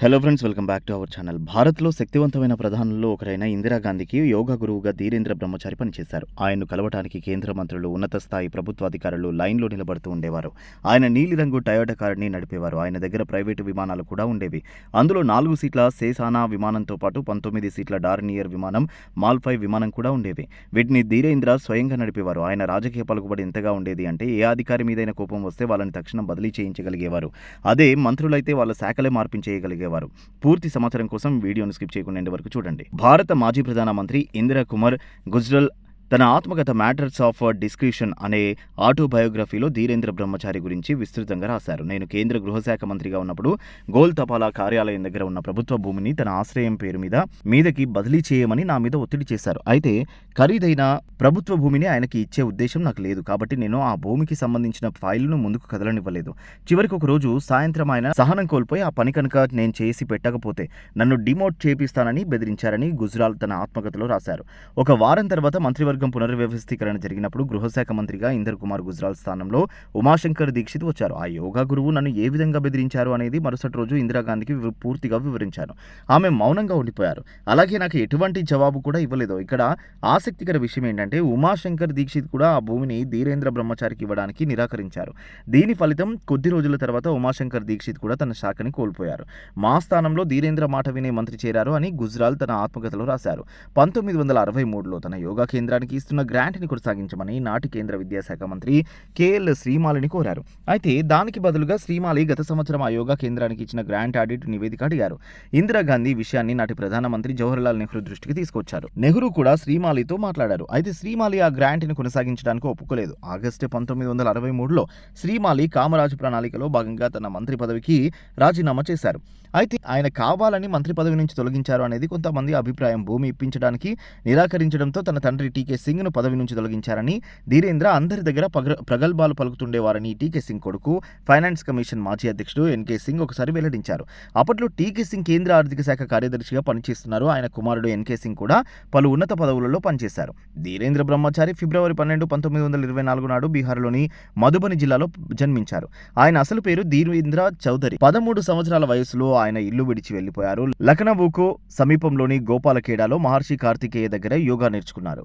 Hello friends welcome back to our channel భారత్లో శక్తివంతమైన ప్రధానుల్లో ఒకరైన ఇందిరాగాంధీకి యోగా గురువుగా ధీరేంద్ర బ్రహ్మచారి పనిచేశారు. ఆయన్ను కలవటానికి కేంద్ర మంత్రులు ఉన్నత స్థాయి ప్రభుత్వ అధికారులు లైన్లో నిలబడుతూ ఉండేవారు. ఆయన నీలిరంగు టయోటా కారుని నడిపేవారు. ఆయన దగ్గర ప్రైవేటు విమానాలు కూడా ఉండేవి. అందులో నాలుగు సీట్ల సేసానా విమానంతో పాటు పంతొమ్మిది సీట్ల డార్నియర్ విమానం మాల్ఫై విమానం కూడా ఉండేవి. వీటిని ధీరేంద్ర స్వయంగా నడిపేవారు. ఆయన రాజకీయ పలుకుబడి ఎంతగా ఉండేది అంటే ఏ అధికారి మీదైన కోపం వస్తే వాళ్ళని తక్షణం బదిలీ చేయించగలిగేవారు. అదే మంత్రులైతే వాళ్ళ శాఖలే మార్పించేయగలిగేవారు పూర్తి సమాచారం కోసం వీడియోను స్కిప్ చేయకుండా వరకు చూడండి. భారత మాజీ ప్రధానమంత్రి ఇందిరా కుమార్ గుజ్రల్ తన ఆత్మకథ మ్యాటర్స్ ఆఫ్ డిస్క్రిప్షన్ అనే ఆటోబయోగ్రఫీలో ధీరేంద్ర బ్రహ్మచారి గురించి విస్తృతంగా రాశారు. నేను కేంద్ర గృహశాఖ మంత్రిగా ఉన్నప్పుడు గోల్ తపాలా కార్యాలయం దగ్గర ఉన్న ప్రభుత్వ భూమిని తన ఆశ్రయం పేరు మీద మీదకి బదిలీ చేయమని నా మీద ఒత్తిడి చేశారు. అయితే ఖరీదైన ప్రభుత్వ భూమిని ఆయనకి ఇచ్చే ఉద్దేశం నాకు లేదు. కాబట్టి నేను ఆ భూమికి సంబంధించిన ఫైల్ను ముందుకు కదలనివ్వలేదు. చివరికి ఒక రోజు సాయంత్రం ఆయన సహనం కోల్పోయి ఆ పని కనుక నేను చేసి పెట్టకపోతే నన్ను డిమోట్ చేపిస్తానని బెదిరించారని గుజరాల్ తన ఆత్మకథలో రాశారు. ఒక వారం తర్వాత మంత్రివర్గ పునర్వ్యవస్థీకరణ జరిగినప్పుడు గృహశాఖ మంత్రిగా ఇందర్ కుమార్ గుజ్రాల్ స్థానంలో ఉమాశంకర్ దీక్షిత్ వచ్చారు. ఆ యోగా గురువు నన్ను ఏ విధంగా బెదిరించారు అనేది మరుసటి రోజు ఇందిరాగాంధీకి పూర్తిగా వివరించాను. ఆమె మౌనంగా ఉండిపోయారు. అలాగే నాకు ఎటువంటి జవాబు కూడా ఇవ్వలేదు. ఇక్కడ ఆసక్తికర విషయం ఏంటంటే ఉమాశంకర్ దీక్షిత్ కూడా ఆ భూమిని ధీరేంద్ర బ్రహ్మచారికి ఇవ్వడానికి నిరాకరించారు. దీని ఫలితం కొద్ది రోజుల తర్వాత ఉమాశంకర్ దీక్షిత్ కూడా తన శాఖని కోల్పోయారు. మా స్థానంలో ధీరేంద్ర మాట వినే మంత్రి చేరారు అని గుజరాల్ తన ఆత్మకథలో రాశారు. పంతొమ్మిది వందల అరవై మూడులో తన యోగా కేంద్రానికి ఇస్తున్న గ్రాంట్ని కొనసాగించమని నాటి కేంద్ర విద్యాశాఖ మంత్రి కేఎల్ శ్రీమాలిని కోరారు. అయితే దానికి బదులుగా శ్రీమాలి గత సంవత్సరం ఆ యోగా కేంద్రానికి ఇచ్చిన గ్రాంట్ ఆడిట్ నివేదిక అడిగారు. ఇందిరాగాంధీ విషయాన్ని నాటి ప్రధానమంత్రి జవహర్లాల్ నెహ్రూ దృష్టికి తీసుకొచ్చారు. నెహ్రూ కూడా శ్రీమాలితో మాట్లాడారు. అయితే శ్రీమాలి ఆ గ్రాంట్ని కొనసాగించడానికి ఒప్పుకోలేదు. ఆగస్టు పంతొమ్మిది వందల అరవై మూడులో శ్రీమాలి కామరాజు ప్రణాళికలో భాగంగా తన మంత్రి పదవికి రాజీనామా చేశారు. అయితే ఆయన కావాలని మంత్రి పదవి నుంచి తొలగించారు అనేది కొంతమంది అభిప్రాయం. భూమి ఇప్పించడానికి నిరాకరించడంతో తన తండ్రి టీకే సింగ్ను పదవి నుంచి తొలగించారని ధీరేంద్ర అందరి దగ్గర ప్రగల్భాలు పలుకుతుండేవారని టీకే సింగ్ కొడుకు ఫైనాన్స్ కమిషన్ మాజీ అధ్యక్షుడు ఎన్కే సింగ్ ఒకసారి వెల్లడించారు. అప్పట్లో టీకే సింగ్ కేంద్ర ఆర్థిక శాఖ కార్యదర్శిగా పనిచేస్తున్నారు. ఆయన కుమారుడు ఎన్కే సింగ్ కూడా పలు ఉన్నత పదవులలో పనిచేశారు. ధీరేంద్ర బ్రహ్మచారి ఫిబ్రవరి పన్నెండు పంతొమ్మిది వందల ఇరవై నాలుగు నాడు బీహార్లోని మధుబని జిల్లాలో జన్మించారు. ఆయన అసలు పేరు ధీరేంద్ర చౌదరి. పదమూడు సంవత్సరాల వయసులో ఆయన ఇల్లు విడిచి వెళ్ళిపోయారు లఖనవూకు సమీపంలోని గోపాలఖేడాలో మహర్షి కార్తికేయ దగ్గర యోగా నేర్చుకున్నారు.